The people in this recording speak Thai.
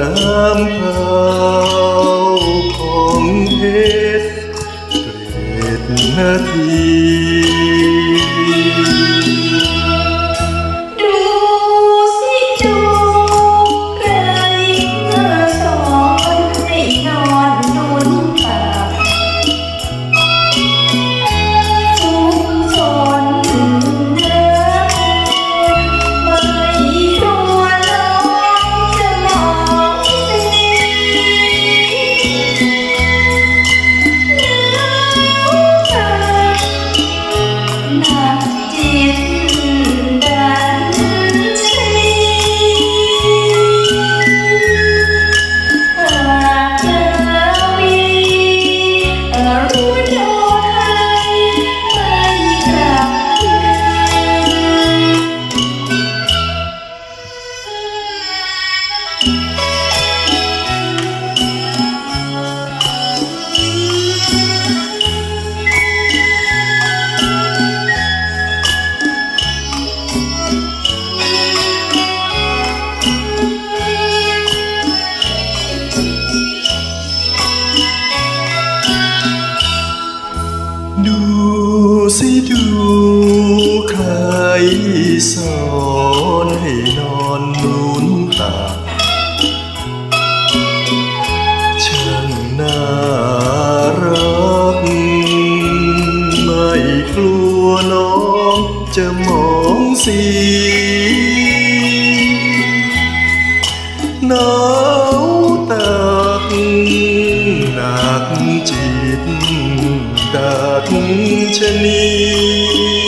น้ำเค้าของเทศเกิดนาที จิต ดูสิดูใครสอนให้นอนนุนตาช่างน่ารักไม่กลัวน้องจะมองสีหนาวากชนี